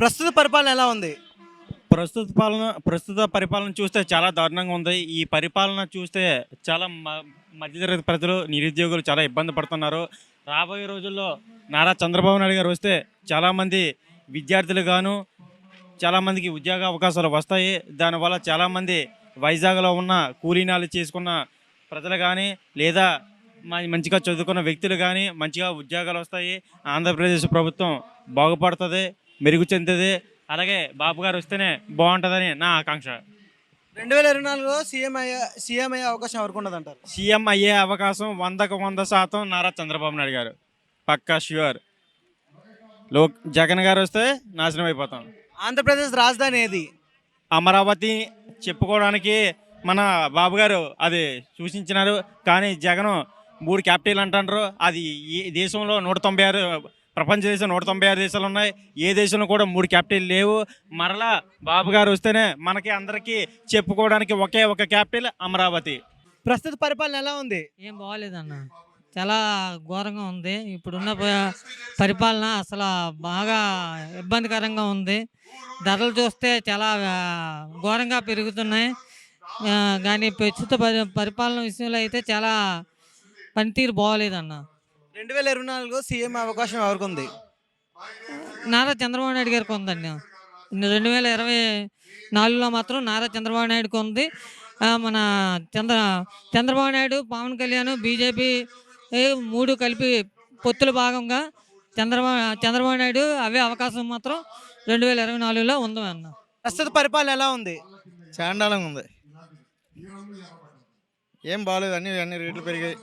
ప్రస్తుత పరిపాలన ఎలా ఉంది? ప్రస్తుత పాలన ప్రస్తుత పరిపాలన చూస్తే చాలా దారుణంగా ఉంది. ఈ పరిపాలన చూస్తే చాలా మ- మధ్యతరగతి ప్రజలు నిరుద్యోగులు చాలా ఇబ్బంది పడుతున్నారు. రాబోయే రోజుల్లో నారా చంద్రబాబు నాయుడు గారు వస్తే చాలామంది విద్యార్థులు గాను చాలామందికి ఉద్యోగ అవకాశాలు వస్తాయి. దానివల్ల చాలామంది వైజాగ్లో ఉన్న కూలీనాలు చేసుకున్న ప్రజలు కానీ లేదా మంచిగా చదువుకున్న వ్యక్తులు కానీ మంచిగా ఉద్యోగాలు వస్తాయి. ఆంధ్రప్రదేశ్ ప్రభుత్వం బాగుపడుతుంది. మెరుగు చెందుతుంది. అలాగే బాబు గారు వస్తేనే బాగుంటుందని నా ఆకాంక్ష. రెండు వేల ఇరవై నాలుగులో సీఎం అయ్యే సీఎం అయ్యే అవకాశం ఎవరికి ఉండదు అంటారు సీఎం అయ్యే అవకాశం వందకు వంద శాతం నారా చంద్రబాబు నాయుడు గారు. పక్కా ష్యూర్. లో జగన్ గారు వస్తే నాశనం అయిపోతాం. ఆంధ్రప్రదేశ్ రాజధాని ఏది? అమరావతి చెప్పుకోవడానికి మన బాబు గారు అది సూచించినారు. కానీ జగన్ మూడు క్యాపిటల్ అంటారు అది ఈ దేశంలో నూట తొంభై ఆరు ప్రపంచ దేశం నూట తొంభై ఆరు దేశాలు ఉన్నాయి. ఏ దేశంలో కూడా మూడు క్యాపిటల్ లేవు. మరలా బాబు గారు వస్తేనే మనకి అందరికీ చెప్పుకోవడానికి ఒకే ఒక క్యాపిటల్ అమరావతి. ప్రస్తుత పరిపాలన ఎలా ఉంది? ఏం బాగోలేదన్న. చాలా ఘోరంగా ఉంది. ఇప్పుడున్న ప- పరిపాలన అసలు బాగా ఇబ్బందికరంగా ఉంది. ధరలు చూస్తే చాలా ఆ, ఘోరంగా పెరుగుతున్నాయి. ఆ, కానీ ప్రస్తుత పరి పరిపాలన విషయంలో అయితే చాలా పనితీరు బాగోలేదన్న. రెండు వేల ఇరవై నాలుగులో సీఎం అవకాశం ఎవరికి ఉంది నారా చంద్రబాబు నాయుడు గారికి ఉందండి. రెండు వేల ఇరవై నాలుగులో మాత్రం నారా చంద్రబాబు నాయుడుకి ఉంది. మన చంద్ర చంద్రబాబు నాయుడు పవన్ కళ్యాణ్ బీజేపీ మూడు కలిపి పొత్తుల భాగంగా చంద్రబాబు చంద్రబాబు నాయుడు అవే అవకాశం మాత్రం రెండు వేల ఇరవై నాలుగులో ఉంది అన్న. ప్రస్తుత పరిపాలన ఎలా ఉంది? చాండాలంగా ఉంది. ఏం బాగాలేదు అన్ని అన్ని రేట్లు పెరిగాయి.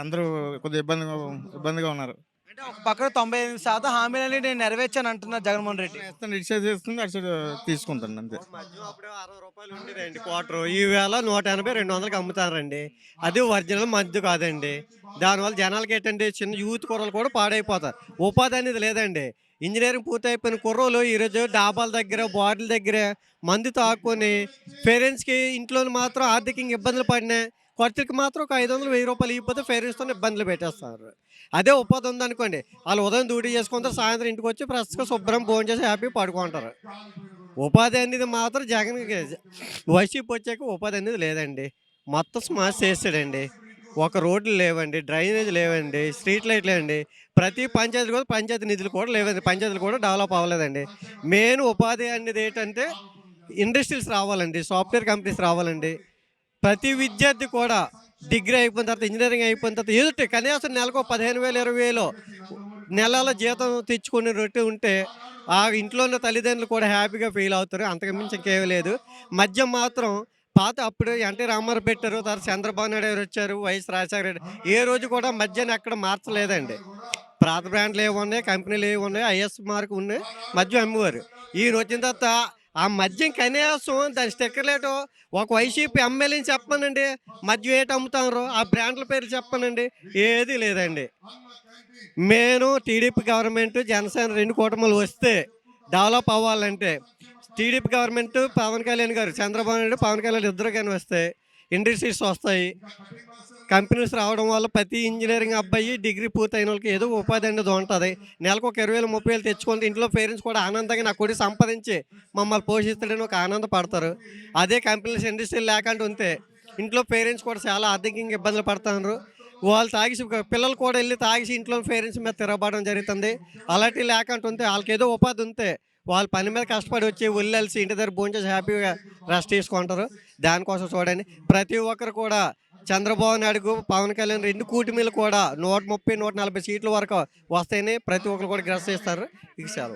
అందరూ కొద్దిగా ఇబ్బందిగా ఇబ్బందిగా ఉన్నారు. అంటే ఒక పక్కన తొంభై ఎనిమిది శాతం హామీలని నేను నెరవేర్చాను అంటున్నారు జగన్మోహన్ రెడ్డి. ఇటు సైడ్ చేస్తుంది అటు సైడ్ తీసుకుంటాను అంతే. మధ్య అప్పుడు అరవై రూపాయలు ఉండేదండి క్వార్టర్. ఈ వేళ నూట ఎనభై రెండు వందలకి అమ్ముతారండి. అది ఒరిజినల్ మద్దు కాదండి. దానివల్ల జనాలకి ఏంటంటే చిన్న యూత్ కుర్రలు కూడా పాడైపోతారు ఉపాధి అనేది లేదండి. ఇంజనీరింగ్ పూర్తి అయిపోయిన కుర్రోలు ఈరోజు డాబాల దగ్గర బాటిల్ దగ్గర మందు తాక్కుని పేరెంట్స్కి ఇంట్లో మాత్రం ఆర్థికంగా ఇబ్బందులు పడినాయి కొత్తకి మాత్రం ఒక ఐదు వందలు వెయ్యి రూపాయలు ఇవ్వకపోతే పేరెంట్స్తో ఇబ్బందులు పెట్టేస్తారు. అదే ఉపాధి ఉందనుకోండి వాళ్ళు ఉదయం డ్యూటీ చేసుకుంటారు సాయంత్రం ఇంటికి వచ్చి ఫ్రెష్గా శుభ్రం భోజనం చేసి హ్యాపీ పడుకుంటారు. ఉపాధి అనేది మాత్రం జగన్ వైసీపీ వచ్చాక ఉపాధి అనేది లేదండి. మొత్తం స్మాష్ చేస్తాడండి. ఒక రోడ్లు లేవండి డ్రైనేజ్ లేవండి స్ట్రీట్ లైట్లు లేవండి. ప్రతి పంచాయతీ కూడా పంచాయతీ నిధులు కూడా లేవండి. పంచాయతీలు కూడా డెవలప్ అవ్వలేదండి. మెయిన్ ఉపాధి అనేది ఏంటంటే ఇండస్ట్రీస్ రావాలండి సాఫ్ట్వేర్ కంపెనీస్ రావాలండి. ప్రతి విద్యార్థి కూడా డిగ్రీ అయిపోయిన తర్వాత ఇంజనీరింగ్ అయిపోయిన తర్వాత ఏదో కనీసం నెలకు పదిహేను వేలు ఇరవై వేలు నెలల జీతం తెచ్చుకునే రొట్టె ఉంటే ఆ ఇంట్లో ఉన్న తల్లిదండ్రులు కూడా హ్యాపీగా ఫీల్ అవుతారు. అంతకు మించి ఇంకేమీ లేదు. మద్యం మాత్రం పాత అప్పుడు ఎన్టీ రామారావు పెట్టారు తర్వాత చంద్రబాబు నాయుడు గారు వచ్చారు వైఎస్ రాజశేఖర రెడ్డి. ఏ రోజు కూడా మద్యాన్ని ఎక్కడ మార్చలేదండి. ప్రాత బ్రాండ్లు ఏమి ఉన్నాయి కంపెనీలు ఏమి ఉన్నాయి ఐఎస్ మార్క్ ఉన్నాయి మద్యం అమ్మేవారు. ఈయన వచ్చిన తర్వాత ఆ మద్యం కనీసం దాని స్టిక్కర్లేటు ఒక వైసీపీ ఎమ్మెల్యేని చెప్పానండి. మద్యం ఏటి అమ్ముతారు ఆ బ్రాండ్ల పేరు చెప్పానండి. ఏది లేదండి. నేను టీడీపీ గవర్నమెంట్ జనసేన రెండు కూటములు వస్తే డెవలప్ అవ్వాలంటే టీడీపీ గవర్నమెంట్ పవన్ కళ్యాణ్ గారు చంద్రబాబు నాయుడు పవన్ కళ్యాణ్ ఇద్దరు కానీ వస్తే ఇండస్ట్రీస్ వస్తాయి. కంపెనీస్ రావడం వల్ల ప్రతి ఇంజనీరింగ్ అబ్బాయి డిగ్రీ పూర్తయిన వాళ్ళకి ఏదో ఉపాధి అనేది ఉంటుంది. నెలకు ఒక ఇరవై వేలు ముప్పై వేలు తెచ్చుకుంటే ఇంట్లో పేరెంట్స్ కూడా ఆనందంగా నా కొడి సంపాదించి మమ్మల్ని పోషిస్తాడని ఒక ఆనందపడతారు అదే కంపెనీస్ ఇండస్ట్రీ లేకుండా ఉంటే ఇంట్లో పేరెంట్స్ కూడా చాలా ఆర్థికంగా ఇబ్బందులు పడుతున్నారు వాళ్ళు తాగిసి పిల్లలు కూడా వెళ్ళి తాగిసి ఇంట్లో పేరెంట్స్ మీద తిరగబడడం జరుగుతుంది. అలాంటివి లేకుండా ఉంటే వాళ్ళకి ఏదో ఉపాధి ఉంటే వాళ్ళు పని మీద కష్టపడి వచ్చి వెళ్ళాల్సి ఇంటి దగ్గర భోంచేసి హ్యాపీగా రెస్ట్ తీసుకుంటారు. దానికోసం చూడండి. ప్రతి ఒక్కరు కూడా చంద్రబాబు నాయుడుకు పవన్ కళ్యాణ్ రెండు కూటమిలు కూడా నూట ముప్పై నూట నలభై సీట్ల వరకు వస్తాయని ప్రతి ఒక్కరు కూడా గ్రస్ చేస్తారు ఇది సెలవు.